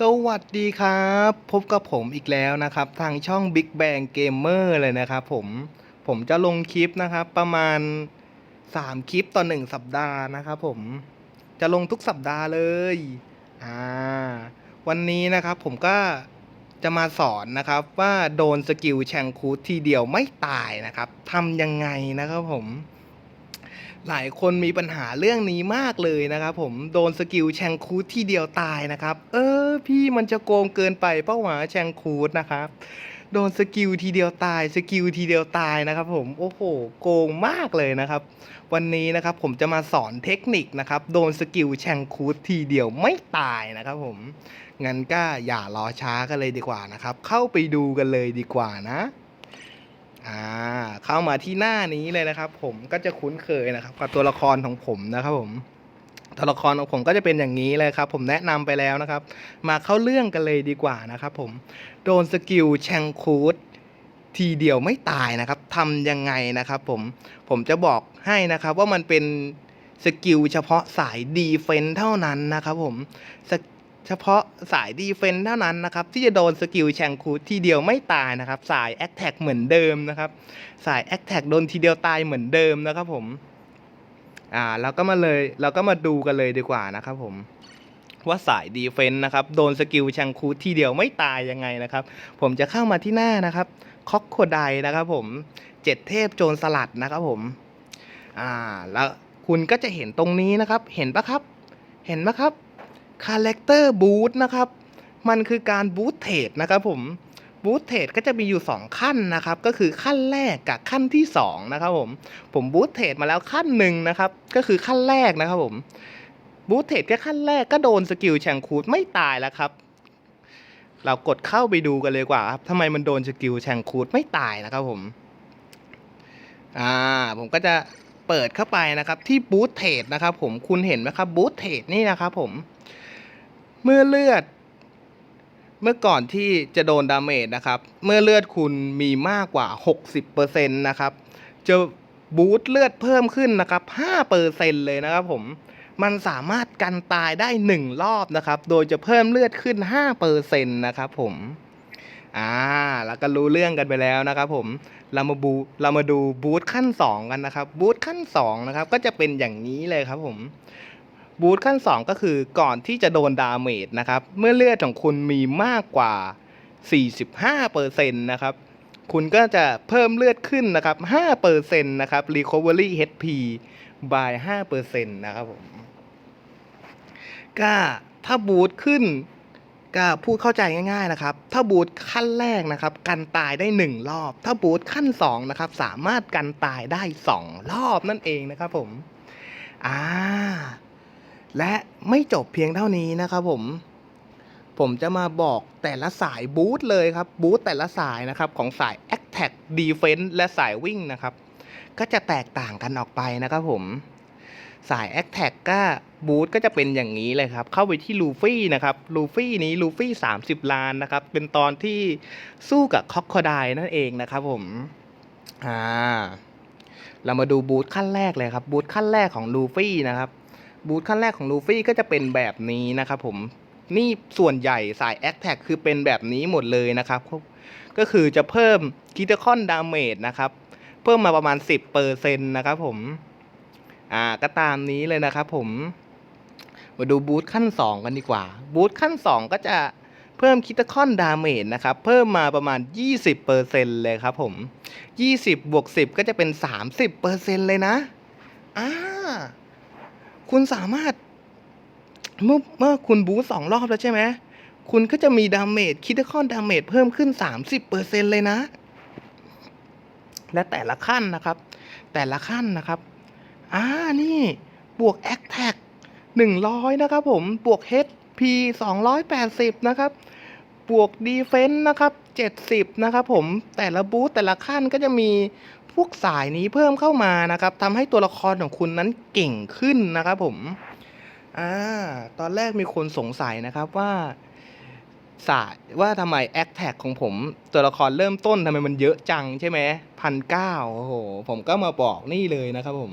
สวัสดีครับ พบกับผมอีกแล้วนะครับ ทางช่อง Big Bang Gamer เลยนะครับผมผมจะลงคลิปนะครับประมาณ 3 คลิปต่อ 1 สัปดาห์นะครับผมจะลงทุกสัปดาห์เลยอ่าวันนี้นะครับผมก็จะมาสอนนะครับว่าโดนสกิลแชงคูดทีเดียวไม่ตายนะครับทำยังไงนะครับผม หลายคนมีปัญหาเรื่องนี้มากเลยนะครับผมโดนสกิลแชงคูดที่เดียวตายนะครับ เออ พี่มันจะโกงเกินไปเป้าหวาแชงคูดนะครับโดนสกิลทีเดียวตายสกิลทีเดียวตายนะครับผมโอ้โหโกงมากเลยนะครับ วันนี้นะครับผมจะมาสอนเทคนิคนะครับ โดนสกิลแชงคูดทีเดียวไม่ตายนะครับผมงั้นก็อย่ารอช้ากันเลยดีกว่านะครับ เข้าไปดูกันเลยดีกว่านะ อ่าเข้ามาที่หน้านี้เลยนะครับ ผมก็จะคุ้นเคยนะครับกับตัวละครของผมนะครับผมตัวละครของผมก็จะเป็นอย่างนี้เลยครับ ผมแนะนำไปแล้วนะครับ มาเข้าเรื่องกันเลยดีกว่านะครับ ผมโดนสกิลแชงคูดทีเดียวไม่ตายนะครับทำยังไงนะครับ ผมผมจะบอกให้นะครับว่ามันเป็นสกิลเฉพาะสายดีเฟนเท่านั้นนะครับผมส เฉพาะสายดีเฟนเท่านั้นนะครับ ที่จะโดนสกิลแชงคูทีเดียวไม่ตายนะครับ สายแอคแท็กเหมือนเดิมนะครับ สายแอคแท็กโดนทีเดียวตายเหมือนเดิมนะครับผมอ่าเราก็มาเลยเราก็มาดูกันเลยดีกว่านะครับผมว่าสายดีเฟนต์นะครับโดนสกิลแชงคูทีเดียวไม่ตายยังไงนะครับ ผมจะเข้ามาที่หน้านะครับคอกโคไดนะครับผมเจ็ดเทพโจรสลัดนะครับผมอ่าแล้วคุณก็จะเห็นตรงนี้นะครับ เห็นปะครับ เห็นปะครับ คาแรคเตอร์บูทนะครับ มันคือการบูทเทรดนะครับผมบูทเทรดก็จะมีอยู่ 2 ขั้นนะครับ ก็คือขั้นแรกกับขั้นที่2นะครับผมผมบูทเทรดมาแล้วขั้นหนึ่งนะครับ ก็คือขั้นแรกนะครับผมบูทเทรดแค่ขั้นแรกก็โดนสกิลแชงคูดไม่ตายแล้วครับ เรากดเข้าไปดูกันเลยกว่าครับทำไมมันโดนสกิลแชงคูดไม่ตายนะครับผมอ่าผมก็จะเปิดเข้าไปนะครับที่บูทเทรดนะครับผมคุณเห็นไหมครับบูทเทรดนี่นะครับผม เมื่อเลือด เมื่อก่อนที่จะโดนดาเมจนะครับ เมื่อเลือดคุณมีมากกว่า 60%นะครับ จะบูตเลือดเพิ่มขึ้นนะครับ5%เลยนะครับผม มันสามารถกันตายได้ 1 รอบนะครับ โดยจะเพิ่มเลือดขึ้น5%นะครับผมอ่าแล้วก็รู้เรื่องกันไปแล้วนะครับผม เรามาบูเรามาดูบูสต์ขั้น 2 กันนะครับ บูสต์ขั้น2นะครับก็จะเป็นอย่างนี้เลยครับผม บูทขั้น 2 ก็คือก่อนที่จะโดนดาเมจนะครับ เมื่อเลือดของคุณมีมากกว่า 45%นะครับ คุณก็จะเพิ่มเลือดขึ้นนะครับ5%นะครับ Recovery HP by 5%นะครับผมก็ถ้าบูทขึ้นก็พูดเข้าใจง่ายๆนะครับ ถ้าบูทขั้นแรกนะครับ กันตายได้ 1 รอบ ถ้าบูทขั้น2นะครับ สามารถกันตายได้ 2 รอบนั่นเองนะครับผม อ่า และไม่จบเพียงเท่านี้นะครับผม ผมจะมาบอกแต่ละสายบูทเลยครับบูทแต่ละสายนะครับของสาย Attack Defense และสายวิ่งนะครับ ก็จะแตกต่างกันออกไปนะครับผม สาย Attack ก็บูทก็จะเป็นอย่างนี้เลยครับ เข้าไปที่ลูฟี่นะครับลูฟี่นี้ลูฟี่30 ล้านนะครับ เป็นตอนที่สู้กับคอกคอไดนั่นเองนะครับผมอ่าเรามาดูบูทขั้นแรกเลยครับบูทขั้นแรกของลูฟี่นะครับ บูทขั้นแรกของลูฟี่ก็จะเป็นแบบนี้นะครับผมนี่ส่วนใหญ่สายแอคแท็กคือเป็นแบบนี้หมดเลยนะครับ ก็คือจะเพิ่มคิตคอนดาเมจนะครับ เพิ่มมาประมาณ 10%นะครับผม อ่าก็ตามนี้เลยนะครับผม มาดูบูทขั้น 2 กันดีกว่า บูทขั้น 2 ก็จะเพิ่มคิตคอนดาเมจนะครับ เพิ่มมาประมาณ 20%เลยครับผม 20 บวก 10 ก็จะเป็น 30%เลยนะ อ่า คุณสามารถ เมื่อเมื่อคุณบูสต์สองรอบแล้วใช่ไหมคุณก็จะมีดาเมจคิดคอนดาเมจเพิ่มขึ้น 30%เลยนะ และแต่ละขั้นนะครับ แต่ละขั้นนะครับ อ่า นี่ บวกแอคแท็ก100นะครับผม บวก HP 280 นะครับ บวกดีเฟนส์นะครับ 70 นะครับผม แต่ละบูสแต่ละขั้นก็จะมี พวกสายนี้เพิ่มเข้ามานะครับทำให้ตัวละครของคุณนั้นเก่งขึ้นนะครับผมอ่าตอนแรกมีคนสงสัยนะครับว่าสายว่าทำไมแอคแท็กของผมตัวละครเริ่มต้นทำไมมันเยอะจังใช่ไหมพันเก้าโอ้โห ผมก็มาบอกนี่เลยนะครับผม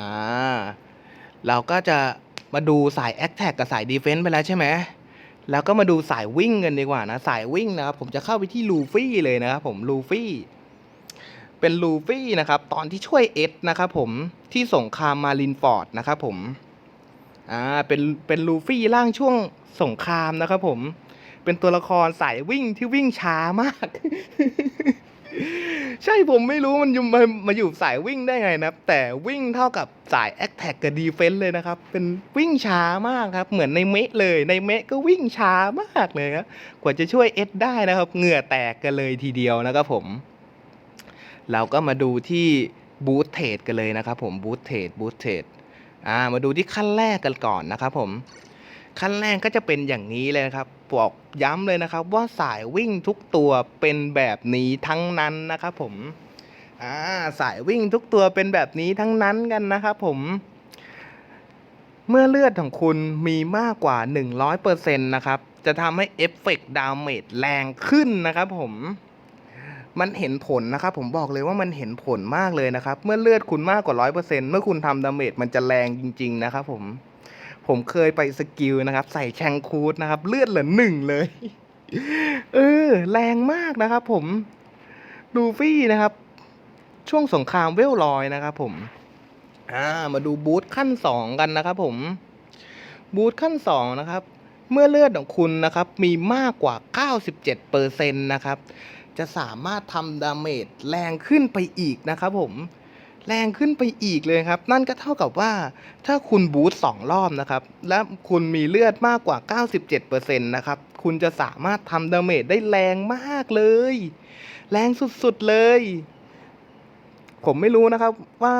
อ่าเราก็จะมาดูสายแอคแท็กกับสายดีเฟนส์ไปแล้วใช่ไหม แล้วก็มาดูสายวิ่งกันดีกว่านะสายวิ่งนะครับผมจะเข้าไปที่ลูฟี่เลยนะครับผมลูฟี่เป็นลูฟี่นะครับตอนที่ช่วยเอ็ดนะครับผมที่สงครามมารินฟอร์ดนะครับผมอ่าเป็นเป็นลูฟี่ร่างช่วงสงครามนะครับผมเป็นตัวละครสายวิ่งที่วิ่งช้ามาก ใช่ผมไม่รู้มันยู่มามาอยู่สายวิ่งได้ไงนะครับ แต่วิ่งเท่ากับสายแอคแท็กกับดีเฟนส์เลยนะครับ เป็นวิ่งช้ามากครับ เหมือนในเมะเลยในเมะก็วิ่งช้ามากเลยครับกว่าจะช่วยเอสได้นะครับ เหงื่อแตกกันเลยทีเดียวนะครับผม เราก็มาดูที่บูทเทรดกันเลยนะครับผมบูทเทรดบูทเทรดอ่ามาดูที่ขั้นแรกกันก่อนนะครับผม ขั้นแรกก็จะเป็นอย่างนี้เลยนะครับบอกย้ำเลยนะครับ ว่าสายวิ่งทุกตัวเป็นแบบนี้ทั้งนั้นนะครับผมอ่าสายวิ่งทุกตัวเป็นแบบนี้ทั้งนั้นกันนะครับผมเมื่อเลือดของคุณมีมากกว่า 100%นะครับ จะทำให้เอฟเฟกต์ดาเมจแรงขึ้นนะครับผม มันเห็นผลนะครับ ผมบอกเลยว่ามันเห็นผลมากเลยนะครับ เมื่อเลือดคุณมากกว่า 100%เมื่อคุณทำดาเมจมันจะแรงจริง ๆ นะครับผม ผมเคยไปสกิลนะครับ ใส่แชงคูดนะครับ เลือดเหลือหนึ่งเลย เออ แรงมากนะครับผมลูฟี่นะครับ ช่วงสงครามเวลลอยนะครับผม อ่า มาดูบูธขั้นสองกันนะครับผม บูธขั้นสองนะครับ เมื่อเลือดของคุณนะครับ มีมากกว่า 97%นะครับ จะสามารถทำดาเมจแรงขึ้นไปอีกนะครับผม แรงขึ้นไปอีกเลยครับ นั่นก็เท่ากับว่าถ้าคุณบูสต์สองรอบนะครับ และคุณมีเลือดมากกว่า 97%นะครับ คุณจะสามารถทำดาเมจได้แรงมากเลย แรงสุดๆเลย ผมไม่รู้นะครับว่า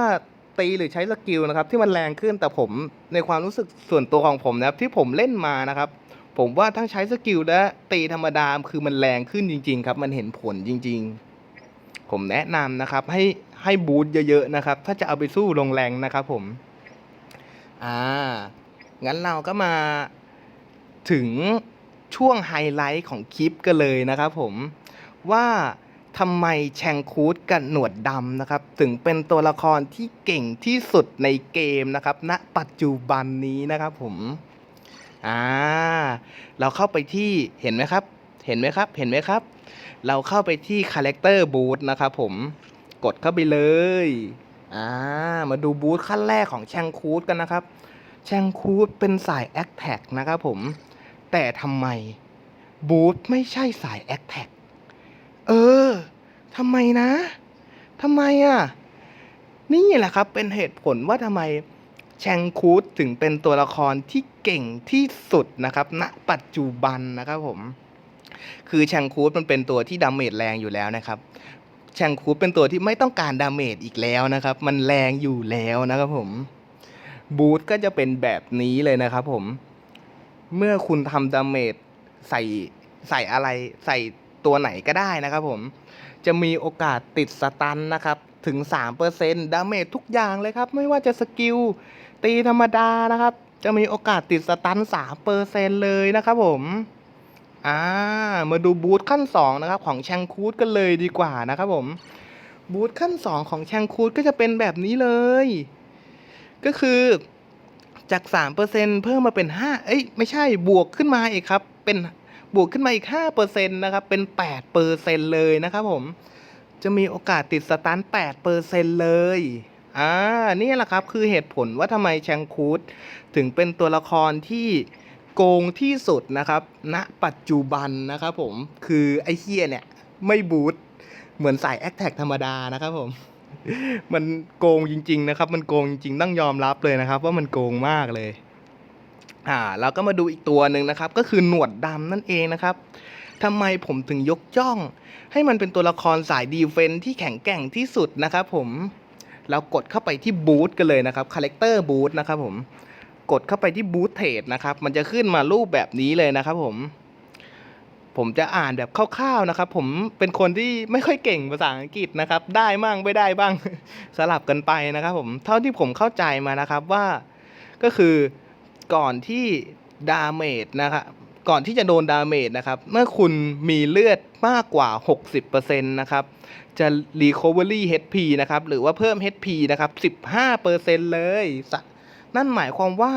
ตีหรือใช้สกิลนะครับ ที่มันแรงขึ้นแต่ผมในความรู้สึกส่วนตัวของผมนะครับ ที่ผมเล่นมานะครับ ผมว่าทั้งใช้สกิลและตีธรรมดาคือมันแรงขึ้นจริง ๆ ครับ มันเห็นผลจริง ๆ ผมแนะนำนะครับให้ ให้บูทเยอะๆนะครับ ถ้าจะเอาไปสู้ลงแรงนะครับผม อ่า งั้นเราก็มาถึงช่วงไฮไลท์ของคลิปกันเลยนะครับผม ว่าทำไมแชงคูดกับหนวดดำนะครับ ถึงเป็นตัวละครที่เก่งที่สุดในเกมนะครับณปัจจุบันนี้นะครับผม อ่า เราเข้าไปที่เห็นไหมครับ เห็นไหมครับ เห็นไหมครับ เราเข้าไปที่คาแรคเตอร์บูธนะครับผม กดเข้าไปเลยอ่ามาดูบูธขั้นแรกของแชงคูดกันนะครับ แชงคูดเป็นสายแอคแท็กนะครับผม แต่ทำไมบูธไม่ใช่สายแอคแท็กเออทำไมนะทำไมอะ นี่แหละครับเป็นเหตุผลว่าทำไมแชงคูดถึงเป็นตัวละครที่เก่งที่สุดนะครับณปัจจุบันนะครับผม คือแชงคูดมันเป็นตัวที่ดาเมจแรงอยู่แล้วนะครับ แชงคูเป็นตัวที่ไม่ต้องการดาเมจอีกแล้วนะครับ มันแรงอยู่แล้วนะครับผม บูทก็จะเป็นแบบนี้เลยนะครับผม เมื่อคุณทำดาเมจใส่ใส่อะไรใส่ตัวไหนก็ได้นะครับผม จะมีโอกาสติดสตันนะครับ ถึง 3%ดาเมจทุกอย่างเลยครับ ไม่ว่าจะสกิล ตีธรรมดานะครับ จะมีโอกาสติดสตัน3%เลยนะครับผม อ่ามาดูบูธขั้น2นะครับของแชงคูดกันเลยดีกว่านะครับผมบูธขั้น 2 ของแชงคูดก็จะเป็นแบบนี้เลย ก็คือจาก 3%เพิ่มมาเป็น 5 เอ้ยไม่ใช่บวกขึ้นมาอีกครับ เป็นบวกขึ้นมาอีก 5%นะครับ เป็น 8%เลยนะครับผม จะมีโอกาสติดสตัน8%เลย อ่า นี่แหละครับคือเหตุผลว่าทำไมแชงคูดถึงเป็นตัวละครที่ โกงที่สุดนะครับณปัจจุบันนะครับผมคือไอ้เฮียเนี่ยไม่บูทเหมือนสายแอคแท็กธรรมดานะครับผม มันโกงจริง ๆ นะครับ มันโกงจริง ๆ ต้องยอมรับเลยนะครับ ว่ามันโกงมากเลยอ่าเราก็มาดูอีกตัวหนึ่งนะครับ ก็คือหนวดดำนั่นเองนะครับทำไมผมถึงยกย่อง ให้มันเป็นตัวละครสายดีเฟนที่แข็งแกร่งที่สุดนะครับผมเรากดเข้าไปที่บูธกันเลยนะครับคาแรคเตอร์บูธนะครับผม กดเข้าไปที่บูธเทรดนะครับ มันจะขึ้นมารูปแบบนี้เลยนะครับผม ผมจะอ่านแบบคร่าวๆนะครับ ผมเป็นคนที่ไม่ค่อยเก่งภาษาอังกฤษนะครับ ได้มั่งไม่ได้บ้าง สลับกันไปนะครับ ผม เท่าที่ผมเข้าใจมานะครับว่า ก็คือก่อนที่ดาเมจนะครับก่อนที่จะโดนดาเมจนะครับ เมื่อคุณมีเลือดมากกว่า 60%นะครับ จะ Recovery HP นะครับ หรือว่าเพิ่ม HP นะครับ 15%เลยสะ นั่นหมายความว่า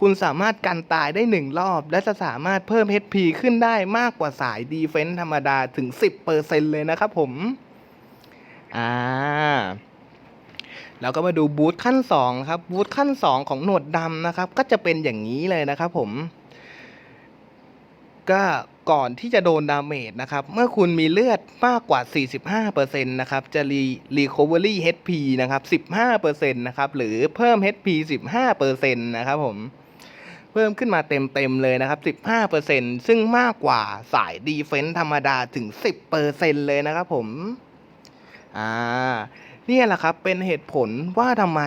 คุณสามารถกันตายได้หนึ่งรอบ และจะสามารถเพิ่ม HP ขึ้นได้มากกว่าสายดีเฟนส์ธรรมดาถึง 10%เลยนะครับผม อ่าแล้วก็มาดูบูทขั้น2ครับบูทขั้น 2 ของหนวดดำนะครับ ก็จะเป็นอย่างนี้เลยนะครับผม ก็ก่อนที่จะโดนดาเมจนะครับ เมื่อคุณมีเลือดมากกว่า 45%นะครับ จะรี recovery HP นะครับ 15%นะครับ หรือเพิ่ม HP 15%นะครับผม เพิ่มขึ้นมาเต็มๆเลยนะครับ 15%ซึ่งมากกว่าสายดีเฟนส์ธรรมดาถึง 10%เลยนะครับผม อ่าเนี่ยแหละครับ เป็นเหตุผลว่าทำไม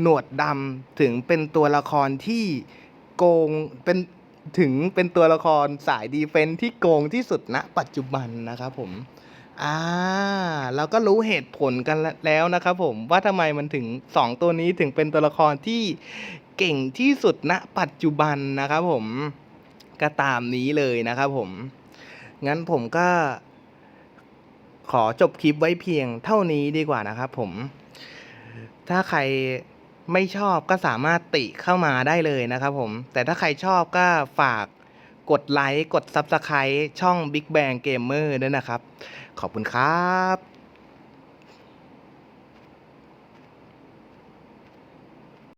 หนวดดำถึงเป็นตัวละครที่โกงเป็น ถึงเป็นตัวละครสายดีเฟนที่โกงที่สุดณปัจจุบันนะครับผมอ่าเราก็รู้เหตุผลกันแล้วนะครับผมว่าทำไมมันถึงสองตัวนี้ถึงเป็นตัวละครที่เก่งที่สุดณปัจจุบันนะครับผมก็ตามนี้เลยนะครับผม งั้นผมก็ ขอจบคลิปไว้เพียงเท่านี้ดีกว่านะครับผม ถ้าใคร ไม่ชอบก็สามารถติเข้ามาได้เลยนะครับผม แต่ถ้าใครชอบก็ฝากกดไลค์ กด Subscribe ช่อง Big Bang Gamer ด้วยนะครับ ขอบคุณครับ